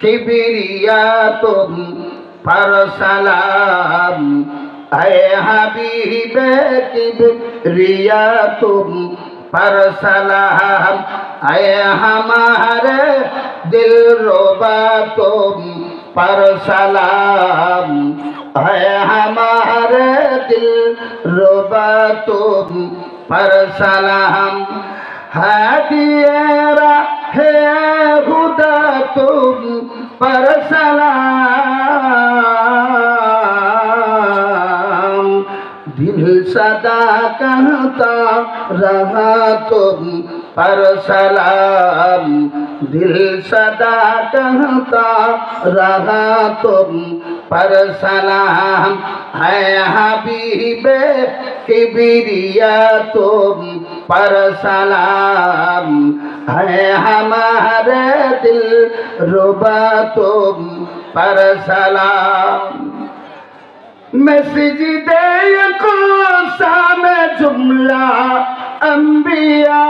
কিবিরিয়াতুম ফারসালাম আয় হাবিবে কিবিরিয়াতুম ফারসালাম আয় হামারে দিল রোবাতুম ফারসালাম আয় হামারে দিল রোবাতুম ফারসালাম হাদিয়ে রাখে হুদা तुम पर सलाम हदियरा है खुदा तुम पर सलाम दिल सदा कहता रहा तुम पर सलाम दिल सदा कहता रहा तुम पर सलाम है हबीबे किबरिया तुम पर सलाम है हमारे दिल रुबा तुम पर सलाम मस्जिद कोसा में जुमला अंबिया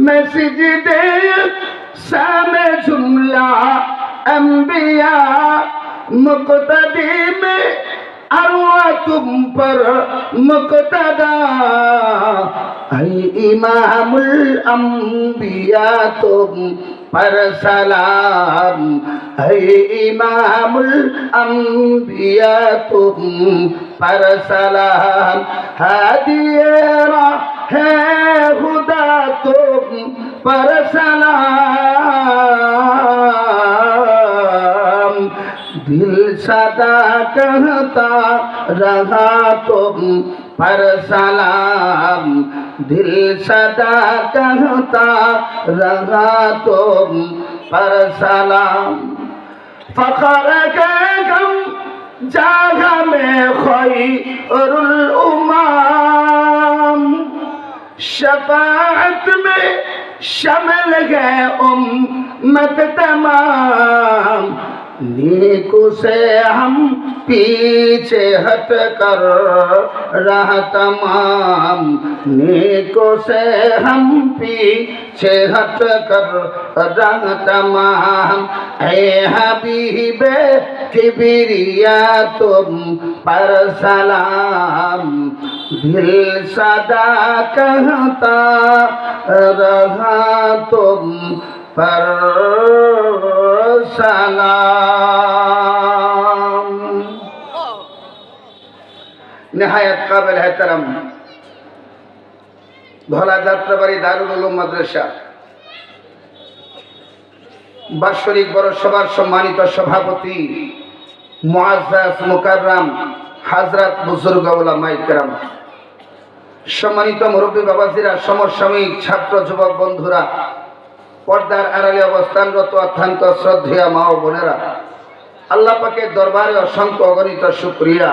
मस्जिद शाम जुमला अंबिया मुक्तदी में अरवा तुम पर मुक्तदा है इमामुल अंबिया तुम पर सलाम है इमामुल अंबिया तुम पर सलाम हदियरा है खुदा तुम पर सलाम दिल सदा कहता रहा तुम पर सलाम। दिल सदा कहता रहा तुम पर सलाम। फखर के गम जागा में खोई उमाम। शफाअत में शमल गए उम्मत तमाम। नेको से हम पीछे हट कर रह तमाम नेको से हम पीछे हट कर रह तमाम ऐ हबीबे किबरिया तुम पर सलाम दिल सदा कहता रहा तुम पर সালাম। নেহায়াত কাবেল হেতারাম ধলা যাত্রাবাড়ি দারুল উলুম মাদ্রাসা। বার্ষরিক বড় সভার সম্মানিত সভাপতি মুআজ্জাজ মুকাররাম হযরত বুজুর্গ মাইকেরাম সম্মানিত মুরব্বী বাবাজিরা, সমসাময়িক ছাত্র, যুবক বন্ধুরা পর্দার আড়ালে অবস্থানরত অত্যন্ত শ্রদ্ধেয়া মা ও বোনেরা, আল্লাহ পাকের দরবারে অসংখ্য অগণিত শুক্রিয়া।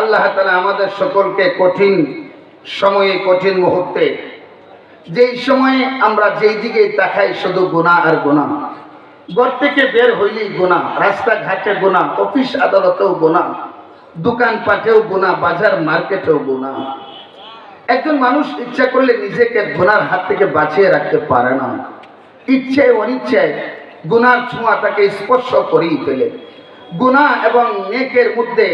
আল্লাহ তালা আমাদের সকলকে কঠিন সময়ে, কঠিন মুহূর্তে, যেই সময়ে আমরা যেই দিকে তাকাই শুধু গুণা আর গুণা ঘর থেকে বের হইলেই গুণা রাস্তাঘাটে গুণা অফিস আদালতেও গুণা দোকানপাটেও গুণা বাজার মার্কেটেও গুণা একজন মানুষ ইচ্ছা করলে নিজেকে গুনার হাত থেকে বাঁচিয়ে রাখতে পারে না। ইচ্ছায় অনিচ্ছায় গুনার ছোঁয়া তাকে স্পর্শ করেই ফেলে। গুণা এবং নেকের মধ্যে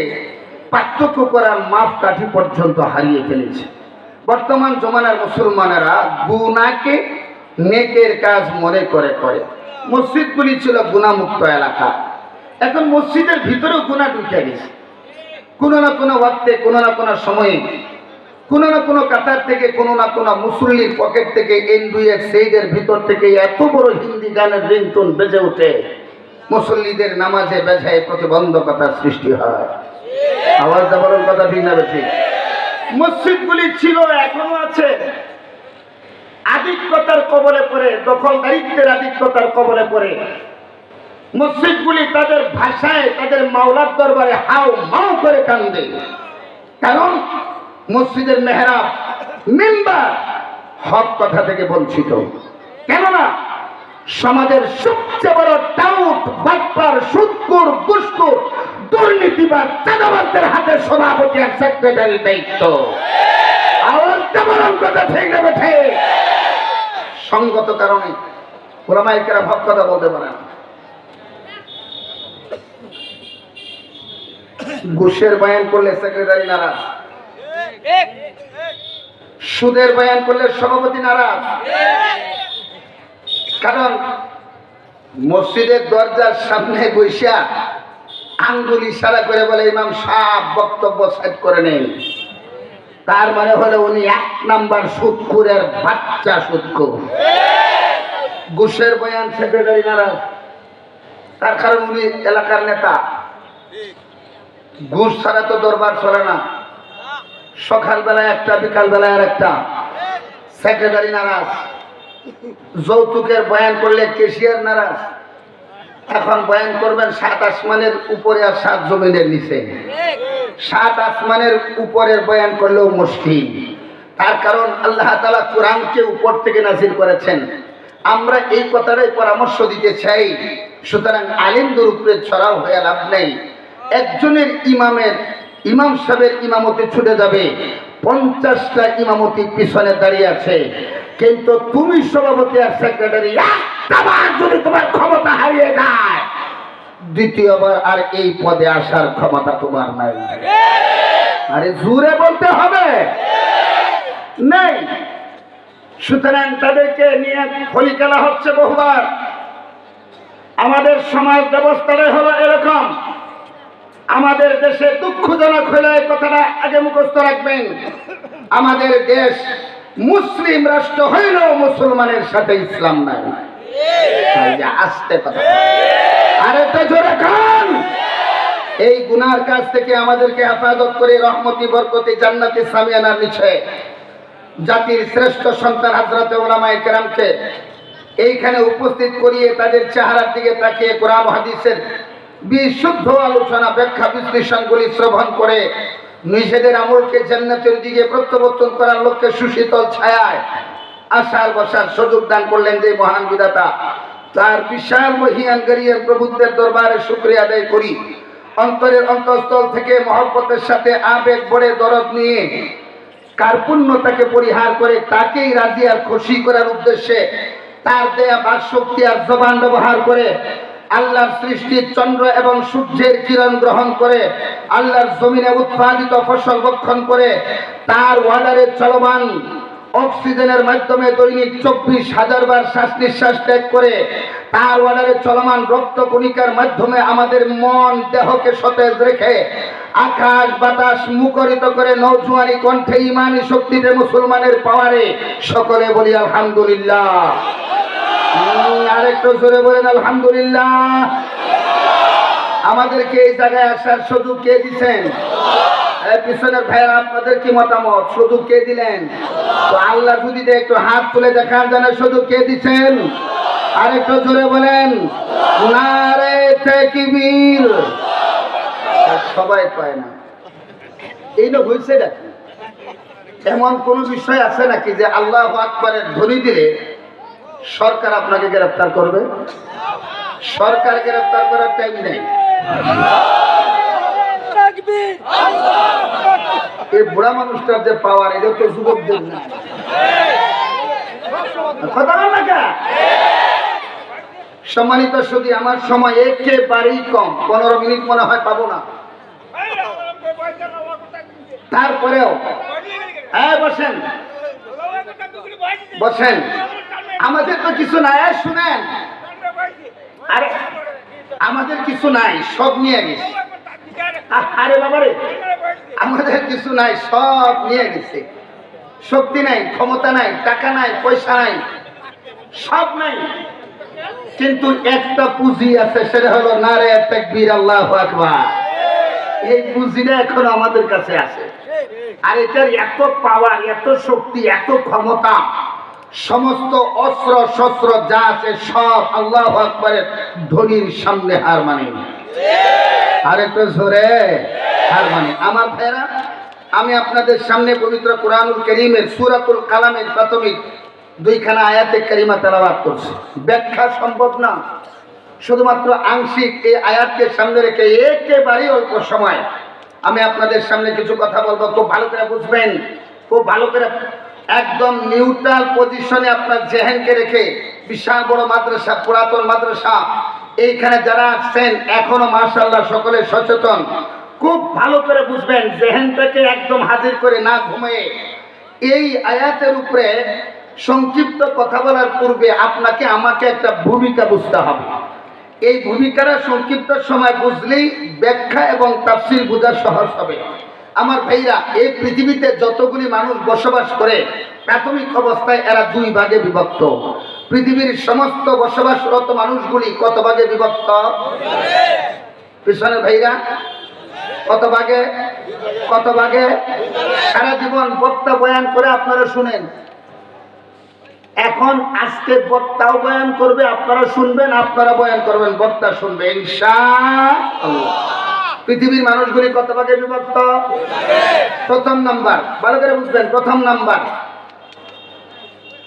পার্থক্য করার মাপ কাঠি পর্যন্ত হারিয়ে ফেলেছে। বর্তমান জমানার মুসলমানেরা গুনাকে নেকের কাজ মনে করে করে। মসজিদগুলি ছিল গুণামুক্ত এলাকা। এখন মসজিদের ভিতরেও গুণা ঢুকে গেছে। কোনো না কোনো ওয়াক্তে, কোনো না কোনো সময়ে কোনো না কোনো কাতার থেকে, কোনো না কোনো মুসল্লির পকেট থেকে এনডুএক সেইদের ভিতর থেকে এত বড় হিন্দি গানের রিংটোন বেজে ওঠে। মুসল্লিদের নামাজে বেঝায় প্রতিবন্ধকতার সৃষ্টি হয়। আওয়াজ দেওয়ার কথা ঠিক না মসজিদগুলি ছিল, এখনও আছে। আধিক্যতার কবলে পড়ে, দখলদারিত্বের আধিক্যতার কবলে পড়ে। মসজিদগুলি তাদের ভাষায়, তাদের মাওলার দরবারে হাও মাও করে কান্দে। কারণ মসজিদের মেহরাব, মেম্বার, হক কথা থেকে বঞ্চিত। কেননা সমাজের সবচেয়ে বড় টাউট বাটপার, সুৎকুর দুষ্কুর দুর্নীতিবাদ চাঁদাবাদদের হাতে সভাপতি আর সেক্রেটারি দায়িত্ব। আওয়াজ তেমন কথা ঠিক না বেঠে? সঙ্গত কারণে ওলামাইকেরা ভাব কথা বলতে পারে না। ঘুষের বয়ান করলে সেক্রেটারি নারাজ। সুদের বয়ান করলে সভাপতি নারাজ। কারণ মসজিদের দরজার সামনে বৈশা আঙ্গুল ইশারা করে বলে, ইমাম সাহ বক্তব্য সেট করে নেন। তার মানে হলো উনি এক নাম্বার সুদকুরের বাচ্চা সুদকুর ঘুষের বয়ান সেক্রেটারি নারাজ। তার কারণ উনি এলাকার নেতা। ঘুষ ছাড়া তো দরবার চলে না। সকালবেলায় একটা বিকালবেলায় আর একটা সেক্রেটারি নারাজ। যৌতুকের বয়ান করলে কেশিয়ার নারাজ। এখন বয়ান করবেন সাত আসমানের উপরে আর সাত জমিনের নিচে। সাত আসমানের উপরের বয়ান করলেও মুশকিল। তার কারণ আল্লাহ তালা কোরআনকে উপর থেকে নাজির করেছেন। আমরা এই কথাটাই পরামর্শ দিতে চাই। সুতরাং আলিমদের উপরে ছড়াও হয়ে লাভ নেই। একজনের ইমামের ইমাম সাহেবের ইমামতি ছুটে যাবে। পঞ্চাশটা ইমামতি পিছনে দাঁড়িয়ে আছে। কিন্তু তুমি সভাপতি আর সেক্রেটারি যদি তোমার ক্ষমতা হারিয়ে যায়, দ্বিতীয়বার আর এই পদে আসার ক্ষমতা তোমার নাই। আরে জুড়ে বলতে হবে। নেই। সুতরাং তাদেরকে নিয়ে ফলি খেলা হচ্ছে বহুবার। আমাদের সমাজ ব্যবস্থাটাই হলো এরকম। আমাদের দেশে দুঃখজনক হলে কথাটা আগে মুখস্থ রাখবেন। আমাদের দেশ মুসলিম রাষ্ট্র হইলেও মুসলমানের সাথে ইসলাম নাই। এই কথা আর একটা জোরে খান এই গুনার কাছ থেকে আমাদেরকে হেফাজত করে রহমতি, বরকতি, জান্নাতি সামিয়ানার নিচে জাতির শ্রেষ্ঠ সন্তান হাজরতে ওলামায়ে কেরামকে এইখানে উপস্থিত করিয়ে তাদের চেহারার দিকে তাকিয়ে কোরআন হাদিসের বিশুদ্ধ আলোচনা ব্যাখ্যা বিশ্লেষণগুলি শ্রবণ করে নিজেদের আমলকে জান্নাতের দিকে প্রত্যাবর্তন করার লক্ষ্যে সুশীতল ছায়ায় আশার বসার সুযোগ দান করলেন যে মহান বিধাতা। তার বিশাল মহিয়ান গরিয়ান প্রভুত্বের দরবারে শুক্রিয়া আদায় করি। অন্তরের অন্তঃস্থল থেকে মহব্বতের সাথে আবেগ বড়ে দরদ নিয়ে কার্পুণ্যতাকে পরিহার করে তাকেই রাজি আর খুশি করার উদ্দেশ্যে তার দেয়া বাক শক্তি আর জবান ব্যবহার করে আল্লাহর সৃষ্টির চন্দ্র এবং সূর্যের কিরণ গ্রহণ করে, আল্লাহর জমিনে উৎপাদিত ফসল ভক্ষণ করে, তার ওয়ার্ডারে চলমান অক্সিজেনের মাধ্যমে দৈনিক চব্বিশ হাজার বার শ্বাস নিঃশ্বাস ত্যাগ করে, তার ওয়ার্ডারে চলমান রক্ত কণিকার মাধ্যমে আমাদের মন দেহকে সতেজ রেখে, আকাশ বাতাস মুখরিত করে নৌজুয়ানি কণ্ঠে ইমানি শক্তিতে মুসলমানের পাওয়ারে সকলে বলি আলহামদুলিল্লাহ। বলেন, আলহামদুলিল্লাহ। আমাদেরকে জায়গায় কে কি মতামত? কে দিলেন? তো আল্লাহ যদি একটু হাত তুলে দেখার জন্য সুযোগ কে দিচ্ছেন আরেকটু জোরে বলেন সবাই পায় না। এই লোক হয়েছে এমন কোন বিষয় আছে নাকি যে আল্লাহ আকবরের ধ্বনি দিলে সরকার আপনাকে গ্রেফতার করবে। সরকার গ্রেফতার করার টাইম নেই। এই বুড়া মানুষটার যে পাওয়ার এটা তো যুবকদের না সম্মানিত শুধু আমার সময় একেবারেই কম। পনেরো মিনিট মনে হয় পাবো না। তারপরেও হ্যাঁ বসেন। বসেন। আমাদের তো কিছু নাই শুনেন। আরে, আমাদের কিছু নাই, সব নিয়ে গেছে। আরে বাবারে আমাদের কিছু নাই, সব নিয়ে গেছে। শক্তি নাই, ক্ষমতা নাই, টাকা নাই, পয়সা নাই, সব নাই। কিন্তু একটা পুঁজি আছে, সেটা হলো নারে তাকবীর, আল্লাহু আকবার। এই পুঁজিটা এখন আমাদের কাছে আছে। আর এটার এত পাওয়ার এত শক্তি, এত ক্ষমতা। সমস্ত অস্ত্র শস্ত্র যা আছে সব আল্লাহ আকবরের ধনির সামনে হার মানে। আর একটু জোরে হার মানে। আমার ভাইরা আমি আপনাদের সামনে পবিত্র কোরআনুল করিমের সুরাতুল কালামের প্রাথমিক দুইখানা আয়াতে কারিমা তেলাবাদ করছি। ব্যাখ্যা সম্ভব না। শুধুমাত্র আংশিক এই আয়াতকে সামনে রেখে একেবারেই অল্প সময়। আমি আপনাদের সামনে কিছু কথা বলব। খুব ভালো করে বুঝবেন। খুব ভালো করে একদম নিউট্রাল পজিশনে আপনার জেহেনকে রেখে বিশাল বড় মাদ্রাসা, পুরাতন মাদ্রাসা। এইখানে যারা আসছেন এখনও মার্শাল্লাহ সকলে সচেতন। খুব ভালো করে বুঝবেন, জেহেনটাকে একদম হাজির করে না ঘুমিয়ে। এই আয়াতের উপরে সংক্ষিপ্ত কথা বলার পূর্বে আপনাকে, আমাকে একটা ভূমিকা বুঝতে হবে। এই ভূমিকাটা সংক্ষিপ্ত সময় বুঝলেই ব্যাখ্যা এবং তাফসির বোঝা সহজ হবে। আমার ভাইরা, এই পৃথিবীতে যতগুলি মানুষ বসবাস করে, প্রাথমিক অবস্থায় এরা দুই ভাগে বিভক্ত। পৃথিবীর সমস্ত বসবাসরত মানুষগুলি কত ভাগে বিভক্ত? পিছনের ভাইরা, কত ভাগে? কত ভাগে? সারা জীবন বক্তা বয়ান করে আপনারা শুনেন। এখন আজকে বক্তাও বয়ান করবে, আপনারা শুনবেন, আপনারা বয়ান করবেন, বক্তা শুনবে, ইনশাআল্লাহ। পৃথিবীর মানুষগুলি কত ভাগে বিভক্ত? প্রথম নাম্বার, ভালো করে বুঝবেন, প্রথম নাম্বার।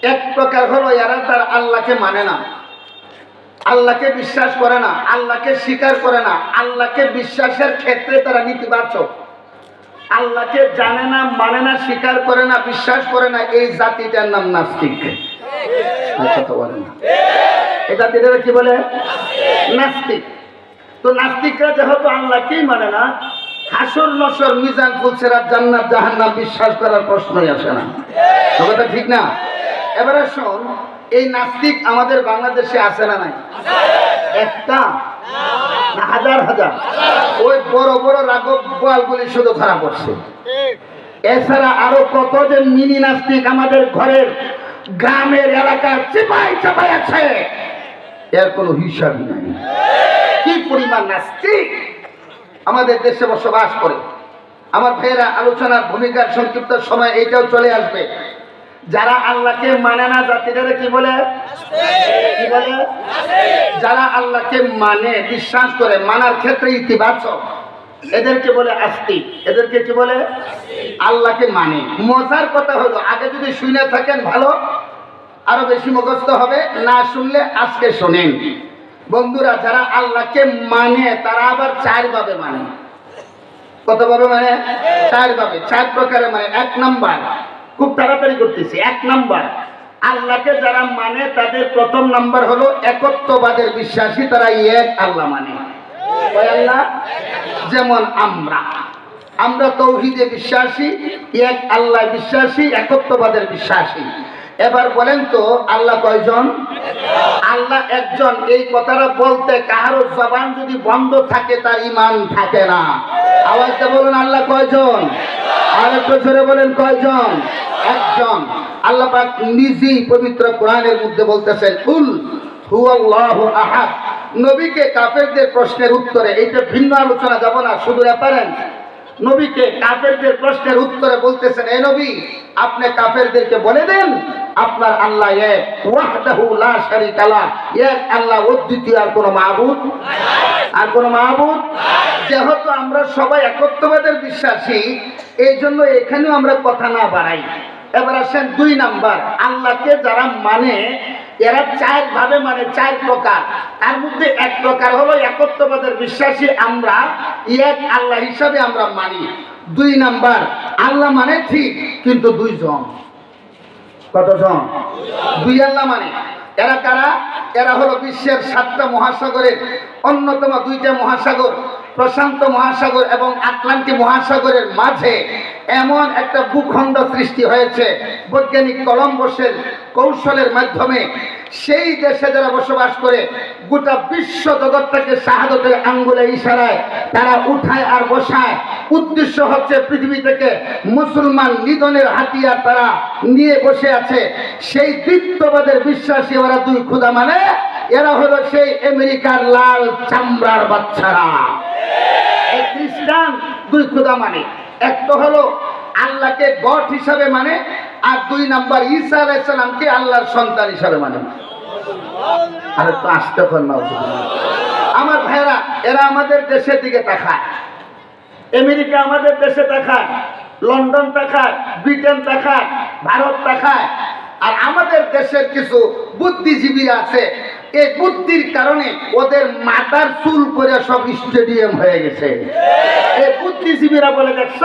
এক প্রকার হলো এরা তার আল্লাহকে মানে না। আল্লাহকে বিশ্বাস করে না, আল্লাহকে স্বীকার করে না, আল্লাহকে বিশ্বাসের ক্ষেত্রে তারা নীতিবাচক। আল্লাহকে জানে না মানে না, স্বীকার করে না, বিশ্বাস করে না, এই জাতিটার নাম নাস্তিক। তো বলে না। এই কি বলে? নাস্তিক। তো নাস্তিকরা যেহেতু আল্লাহকেই মানে না, হাসর নসর মিজান ফুলসেরাত জান্নাত জাহান্নাম বিশ্বাস করার প্রশ্নই আসে না। কথাটা ঠিক না? এবারে শোন, এই নাস্তিক আমাদের বাংলাদেশে আছে না নাই? একটা? না, হাজার হাজার। ওই বড় বড় রাগব বলগুলি শুধু ধরা পড়ছে। এছাড়া আরও কত যে মিনি নাস্তিক আমাদের ঘরের গ্রামের এলাকার চিপাই চাপাই আছে। এর কোনো হিসাবই নাই। কি পরিমাণ নাস্তিক আমাদের দেশে বসবাস করে? আমার ভাইয়েরা, আলোচনার ভূমিকার সংক্ষিপ্ত সময় এইটাও চলে আসবে। যারা আল্লাহকে মানে না, জাতিটারে কি বলে? কি বলে? যারা আল্লাহকে মানে বিশ্বাস করে, মানার ক্ষেত্রে ইতিবাচক, এদেরকে বলে আস্তিক। এদেরকে কি বলে? আল্লাহকে মানে। মজার কথা হলো, আগে যদি শুনে থাকেন ভালো, আরও বেশি মুখস্থ হবে, না শুনলে আজকে শোনেন। বন্ধুরা, যারা আল্লাহকে মানে তারা আবার চার ভাবে মানে। কত ভাবে মানে? চার ভাবে। চার প্রকারে মানে। এক নাম্বার, খুব তাড়াতাড়ি করতেছি। এক নাম্বার, আল্লাহকে যারা মানে তাদের প্রথম নাম্বার হলো একত্ববাদের বিশ্বাসী, তারা এক আল্লাহ মানে। আল্লাহ? যেমন আমরা। আমরা তৌহিদে বিশ্বাসী, এক আল্লাহ বিশ্বাসী, একত্ববাদের বিশ্বাসী। এবার বলেন তো, আল্লাহ কয়জন? আল্লাহ একজন। এই কথাটা বলতে কারও জবান যদি বন্ধ থাকে, তার ইমান থাকে না। আওয়াজটা বলুন, আল্লাহ কয়জন? আর একটু জোরে বলেন, কয়জন? একজন। আল্লাহ পাক নিজেই পবিত্র কোরআনের মধ্যে বলতেছেন, উল হুয়াল্লাহু আহাদ। নবীকে কাফেরদের প্রশ্নের উত্তরে, এইটা ভিন্ন আলোচনা, যাব না, শুধু রেফারেন্স নবীকে কাফেরদের প্রশ্নের উত্তরে বলতেছেন, এ নবী, আপনি কাফেরদেরকে বলে দেন, আপনার আল্লাহ এক ওয়াহদাহু লা শারীকা লা এক আল্লাহ অদ্বিতীয় আর কোনো মাবুদ আর কোনো মাহবুদ যেহেতু আমরা সবাই একত্ববাদের বিশ্বাসী এই জন্য এখানেও আমরা কথা না বাড়াই। এবার আসেন দুই নাম্বার, আল্লাহকে যারা মানে এরা চার ভাবে মানে চার প্রকার। তার মধ্যে এক প্রকার হলো একত্ববাদের বিশ্বাসী আমরা, এক আল্লাহ হিসাবে আমরা মানি। দুই নাম্বার, আল্লাহ মানে ঠিক, কিন্তু দুইজন। কতজন? দুই আল্লাহ মানে। এরা কারা? এরা হলো বিশ্বের সাতটা মহাসাগরের অন্যতম দুইটা মহাসাগর। প্রশান্ত মহাসাগর এবং আটলান্টিক মহাসাগরের মাঝে এমন একটা ভূখণ্ড সৃষ্টি হয়েছে, বৈজ্ঞানিক কলম্বসের কৌশলের মাধ্যমে। সেই দেশে যারা বসবাস করে, গোটা বিশ্ব জগৎটাকে শাহাদতের আঙ্গুলে ইশারায় তারা উঠায় আর বসায়। উদ্দেশ্য হচ্ছে পৃথিবী থেকে মুসলমান নিধনের হাতিয়ার তারা নিয়ে বসে আছে। সেই দ্বিত্ববাদের বিশ্বাসী ওরা দুই ক্ষুদা মানে এরা হলো সেই আমেরিকার লাল চামড়ার বাচ্চারা। এই খ্রিস্টান দুই ক্ষুদা মানে। এক তো হলো আল্লাহকে গড হিসাবে মানে আর দুই নাম্বার ঈসা আলাইসালামকে আল্লাহর সন্তান হিসাবে মানে। আরে তো আসতে আমার ভাইরা এরা আমাদের দেশের দিকে তাকায়। আমেরিকা আমাদের দেশে তাকায়, লন্ডন তাকায়, ব্রিটেন তাকায়, ভারত তাকায়। আর আমাদের দেশের কিছু বুদ্ধিজীবী আছে এই বুদ্ধির কারণে ওদের মাথার চুল করে সব স্টেডিয়াম হয়ে গেছে। এই বুদ্ধিজীবীরা বলে, দেখছ?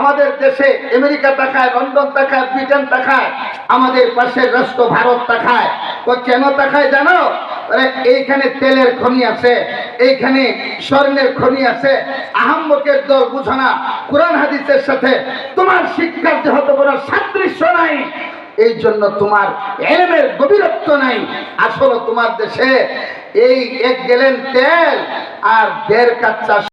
আমাদের দেশে আমেরিকা তাকায়, লন্ডন তাকায়, ব্রিটেন তাকায়, আমাদের পাশের রাষ্ট্র ভারত তাকায়। ও কেন তাকায় জানো? এইখানে তেলের খনি আছে, এইখানে স্বর্ণের খনি আছে। আহম্মকের দল বুঝো না, কোরআন হাদিসের সাথে তোমার শিক্ষার যে হতে কোনো সাদৃশ্য নাই। এই জন্য তোমার এলেমের গভীরত্ব নাই। আসলে তোমার দেশে। এই এক গেলেন তেল আর দেড় কাচ্চা